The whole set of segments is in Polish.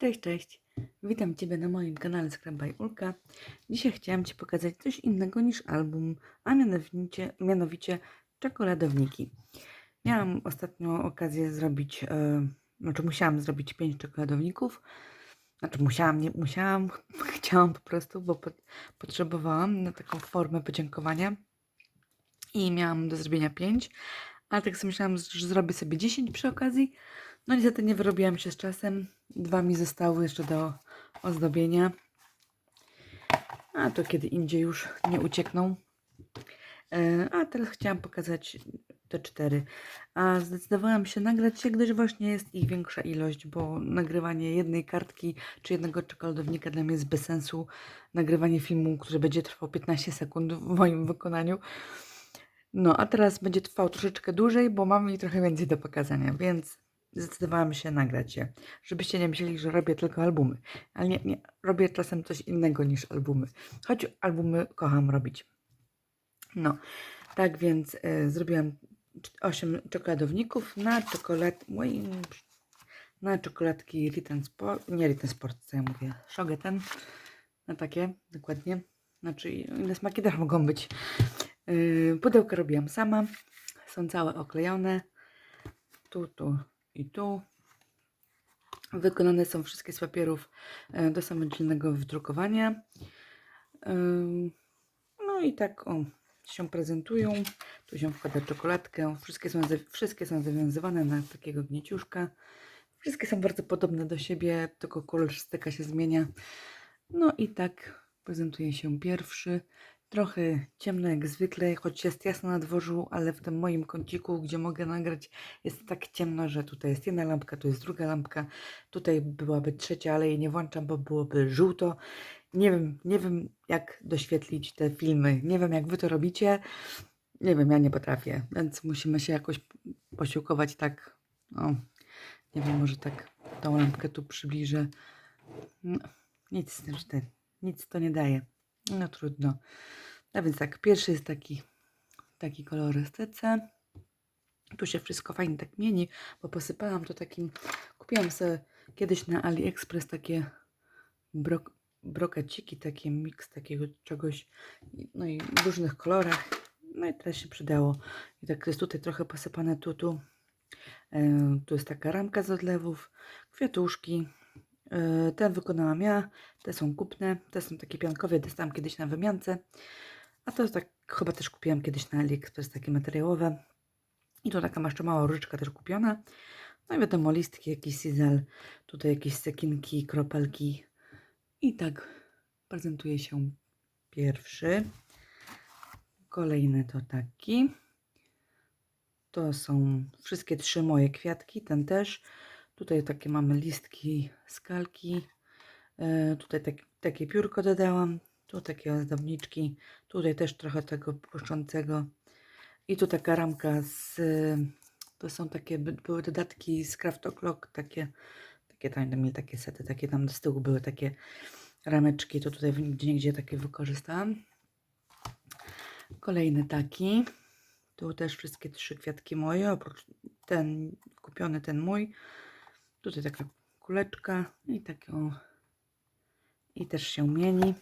Cześć, cześć. Witam Ciebie na moim kanale by Ulka. Dzisiaj chciałam Ci pokazać coś innego niż album, a mianowicie, mianowicie czekoladowniki. Miałam ostatnio okazję zrobić, e, znaczy musiałam zrobić pięć czekoladowników. Znaczy musiałam, nie musiałam, chciałam po prostu, bo po, potrzebowałam na taką formę podziękowania. I miałam do zrobienia pięć, ale tak sobie myślałam, że zrobię sobie 10 przy okazji. No niestety nie wyrobiłam się z czasem. Dwa mi zostały jeszcze do ozdobienia. A to kiedy indziej już nie uciekną. E, A teraz chciałam pokazać te cztery. A zdecydowałam się nagrać się, gdyż właśnie jest ich większa ilość, bo nagrywanie jednej kartki czy jednego czekoladownika dla mnie jest bez sensu. Nagrywanie filmu, który będzie trwał 15 sekund w moim wykonaniu. No, a teraz będzie trwał troszeczkę dłużej, bo mam jej trochę więcej do pokazania, więc zdecydowałam się nagrać je. Żebyście nie myśleli, że robię tylko albumy. Ale nie, nie, robię czasem coś innego niż albumy. Choć albumy kocham robić. No, tak więc e, zrobiłam 8 czekoladowników na czekolad... moim na czekoladki Ritten Sport, nie Ritten Sport, co ja mówię, Shogeten, na takie, dokładnie. Znaczy, inne smaki też mogą być. Yy, pudełka robiłam sama. Są całe oklejone. Tu, tu i tu. Wykonane są wszystkie z papierów e, do samodzielnego wydrukowania. Ym, No i tak o, się prezentują. Tu się wkłada czekoladkę. Wszystkie są, wszystkie są zawiązywane na takiego gnieciuszka. Wszystkie są bardzo podobne do siebie, tylko kolor styka się zmienia. No i tak prezentuje się pierwszy. Trochę ciemno jak zwykle, choć jest jasno na dworzu, ale w tym moim kąciku, gdzie mogę nagrać, jest tak ciemno, że tutaj jest jedna lampka, tu jest druga lampka. Tutaj byłaby trzecia, ale jej nie włączam, bo byłoby żółto. Nie wiem, nie wiem jak doświetlić te filmy. Nie wiem jak wy to robicie. Nie wiem, ja nie potrafię, więc musimy się jakoś posiłkować tak. O, nie wiem, może tak tą lampkę tu przybliżę. No, nic z tym, że ten, nic to nie daje. No trudno. A więc tak, pierwszy jest taki, taki kolorystyce. Tu się wszystko fajnie tak mieni, bo posypałam to takim, kupiłam sobie kiedyś na AliExpress takie brok, brokaciki, taki miks takiego czegoś, no i w różnych kolorach. No i teraz się przydało. I tak jest tutaj trochę posypane tu, tu. E, tu jest taka ramka z odlewów, kwiatuszki. E, ten wykonałam ja, te są kupne, te są takie piankowe, dostałam kiedyś na wymiance. A to tak chyba też kupiłam kiedyś na AliExpress, takie materiałowe. I tu taka jeszcze mała różyczka też kupiona. No i wiadomo, listki, jakiś sizel, tutaj jakieś sekinki, kropelki. I tak prezentuje się pierwszy. Kolejny to taki. To są wszystkie trzy moje kwiatki, ten też. Tutaj takie mamy listki, skalki. E, tutaj tak, takie piórko dodałam. Tu takie ozdobniczki. Tutaj też trochę tego błyszczącego. I tu taka ramka z... To są takie, by- były dodatki z Craft O'Clock, takie, takie tam mieli takie sety, takie tam z tyłu były takie rameczki, to tutaj gdzie niegdzie takie wykorzystałam. Kolejny taki. Tu też wszystkie trzy kwiatki moje, oprócz ten kupiony, ten mój. Tutaj taka kuleczka i taką i też się mieni.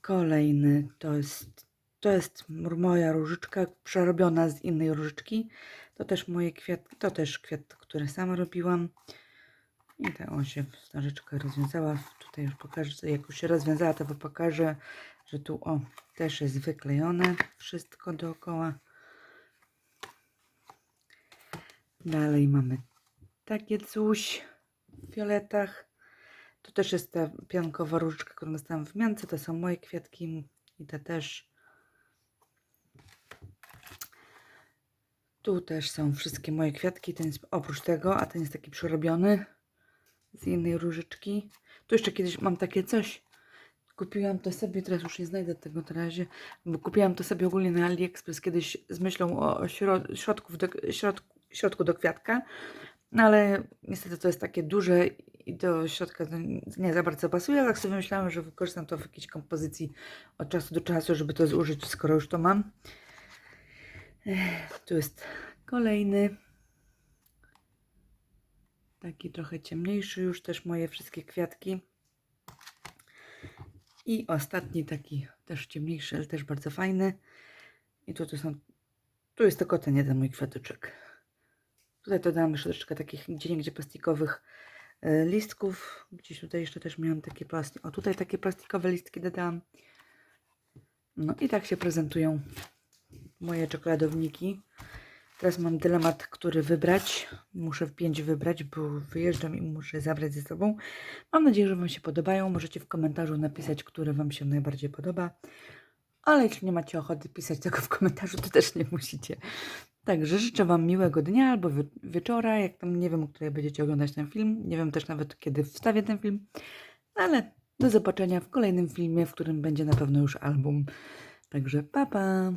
Kolejny to jest to jest moja różyczka przerobiona z innej różyczki. To też moje kwiat, to też kwiat, który sama robiłam. I ta on się ta rozwiązała. Tutaj już pokażę, jak już się rozwiązała, to pokażę, że tu o też jest wyklejone wszystko dookoła. Dalej mamy takie coś w fioletach. To też jest ta piankowa różyczka, którą dostałam w miance. To są moje kwiatki i te też. Tu też są wszystkie moje kwiatki. Ten jest oprócz tego, a ten jest taki przerobiony z innej różyczki. Tu jeszcze kiedyś mam takie coś. Kupiłam to sobie, teraz już nie znajdę tego na razie, bo kupiłam to sobie ogólnie na AliExpress kiedyś z myślą o, środ, do, środku, środku do kwiatka. No ale niestety to jest takie duże i do środka nie za bardzo pasuje, ale tak sobie myślałam, że wykorzystam to w jakiejś kompozycji od czasu do czasu, żeby to zużyć, skoro już to mam. Tu jest kolejny. Taki trochę ciemniejszy już też moje wszystkie kwiatki. I ostatni taki też ciemniejszy, ale też bardzo fajny. I tu to są, tu jest tylko ten jeden mój kwiatyczek. Tutaj dodałam jeszcze troszeczkę takich gdzie gdzie plastikowych e, listków. Gdzieś tutaj jeszcze też miałam takie plastik. O, tutaj takie plastikowe listki dodałam. No i tak się prezentują moje czekoladowniki. Teraz mam dylemat, który wybrać. Muszę w pięć wybrać, bo wyjeżdżam i muszę zabrać ze sobą. Mam nadzieję, że Wam się podobają. Możecie w komentarzu napisać, który Wam się najbardziej podoba. Ale jeśli nie macie ochoty pisać tego w komentarzu, to też nie musicie. Także życzę Wam miłego dnia albo wi- wieczora, jak tam nie wiem, o której będziecie oglądać ten film. Nie wiem też nawet, kiedy wstawię ten film. Ale do zobaczenia w kolejnym filmie, w którym będzie na pewno już album. Także pa pa!